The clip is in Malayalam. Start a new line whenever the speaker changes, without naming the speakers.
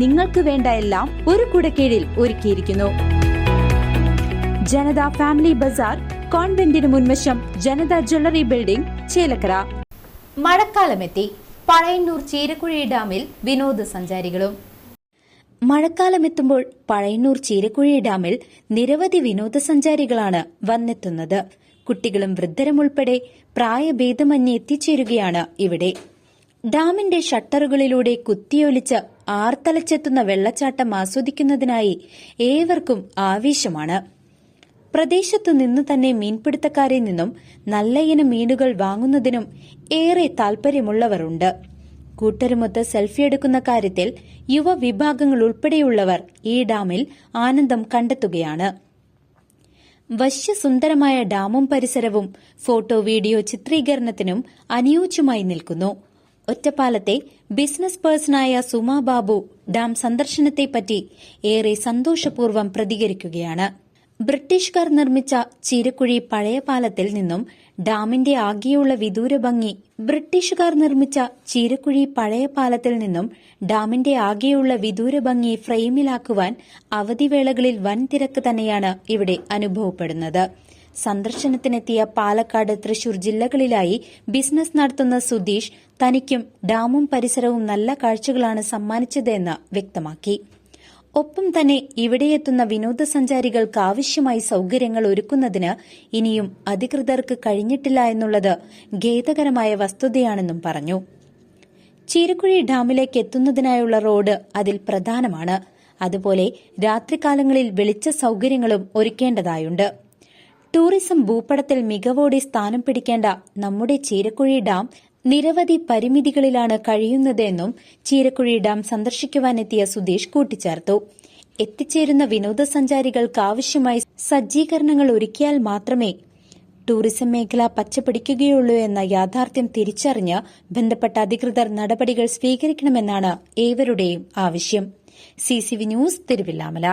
നിങ്ങൾക്ക് വേണ്ട എല്ലാം ഒരു കുടക്കീഴിൽ ഒരുക്കിയിരിക്കുന്നു. ജനത ഫാമിലി ബസാർ കോൺവെന്റിന് മുൻവശം ജനത ജ്വല്ലറി ബിൽഡിംഗ് ചേലക്കര.
മഴക്കാലമെത്തി. പഴയന്നൂർ ചീരക്കുഴി ഡാമിൽ വിനോദസഞ്ചാരികളും.
മഴക്കാലമെത്തുമ്പോൾ പഴയന്നൂർ ചീരക്കുഴി ഡാമിൽ നിരവധി വിനോദസഞ്ചാരികളാണ് വന്നെത്തുന്നത്. കുട്ടികളും വൃദ്ധരും ഉൾപ്പെടെ പ്രായഭേദമന്യേ എത്തിച്ചേരുകയാണ് ഇവിടെ. ഡാമിന്റെ ഷട്ടറുകളിലൂടെ കുത്തിയൊലിച്ച് ആർത്തലച്ചെത്തുന്ന വെള്ളച്ചാട്ടം ആസ്വദിക്കുന്നതിനായി ഏവർക്കും ആവേശമാണ്. പ്രദേശത്തു നിന്ന് തന്നെ മീൻപിടുത്തക്കാരിൽ നിന്നും നല്ലയിനം മീനുകൾ വാങ്ങുന്നതിനും ഏറെ താൽപര്യമുള്ളവരുണ്ട് കൂട്ടരുമൊത്ത് സെൽഫി എടുക്കുന്ന കാര്യത്തിൽ യുവവിഭാഗങ്ങൾ ഉൾപ്പെടെയുള്ളവർ ഈ ഡാമിൽ ആനന്ദം കണ്ടെത്തുകയാണ്. വശ്യസുന്ദരമായ ഡാമും പരിസരവും ഫോട്ടോ വീഡിയോ ചിത്രീകരണത്തിനും അനുയോജ്യമായി നിൽക്കുന്നു. ഒറ്റപ്പാലത്തെ ബിസിനസ് പേഴ്സണായ സുമാ ബാബു ഡാം സന്ദർശനത്തെപ്പറ്റി ഏറെ സന്തോഷപൂർവം പ്രതികരിക്കുകയാണ്. ബ്രിട്ടീഷുകാർ നിർമ്മിച്ച ചിരക്കുഴി പഴയ പാലത്തിൽ നിന്നും ഡാമിന്റെ ആകെയുള്ള വിദൂര ഭംഗി ബ്രിട്ടീഷുകാർ നിർമ്മിച്ച ചീരക്കുഴി പഴയ പാലത്തിൽ നിന്നും ഡാമിന്റെ ആകെയുള്ള വിദൂര ഭംഗി ഫ്രെയിമിലാക്കുവാൻ അവധിവേളകളിൽ വൻ തിരക്ക് തന്നെയാണ് ഇവിടെ അനുഭവപ്പെടുന്നത്. സന്ദർശനത്തിനെത്തിയ പാലക്കാട് തൃശൂർ ജില്ലകളിലായി ബിസിനസ് നടത്തുന്ന സുധീഷ് തനിക്കും ഡാമും പരിസരവും നല്ല കാഴ്ചകളാണ് സമ്മാനിച്ചതെന്ന് വ്യക്തമാക്കി. ഒപ്പം തന്നെ ഇവിടെയെത്തുന്ന വിനോദസഞ്ചാരികൾക്ക് ആവശ്യമായി സൌകര്യങ്ങൾ ഒരുക്കുന്നതിന് ഇനിയും അധികൃതർക്ക് കഴിഞ്ഞിട്ടില്ല എന്നുള്ളത് ഖേദകരമായ വസ്തുതയാണെന്നും പറഞ്ഞു. ചീരക്കുഴി ഡാമിലേക്ക് എത്തുന്നതിനായുള്ള റോഡ് അതിൽ പ്രധാനമാണ്. അതുപോലെ രാത്രികാലങ്ങളിൽ വെളിച്ച സൌകര്യങ്ങളും ഒരുക്കേണ്ടതായുണ്ട്. ടൂറിസം ഭൂപടത്തിൽ മികവോടെ സ്ഥാനം പിടിക്കേണ്ട നമ്മുടെ ചീരക്കുഴി ഡാം നിരവധി പരിമിതികളിലാണ് കഴിയുന്നതെന്നും ചീരക്കുഴി ഡാം സന്ദർശിക്കുവാനെത്തിയ സുധീഷ് കൂട്ടിച്ചേർത്തു. എത്തിച്ചേരുന്ന വിനോദസഞ്ചാരികൾക്ക് ആവശ്യമായി സജ്ജീകരണങ്ങൾ ഒരുക്കിയാൽ മാത്രമേ ടൂറിസം മേഖല പച്ചപിടിക്കുകയുള്ളൂ എന്ന യാഥാർത്ഥ്യം തിരിച്ചറിഞ്ഞ് ബന്ധപ്പെട്ട അധികൃതർ നടപടികൾ സ്വീകരിക്കണമെന്നാണ് ഏവരുടെയും ആവശ്യം. CCV news Thiruvilwamala.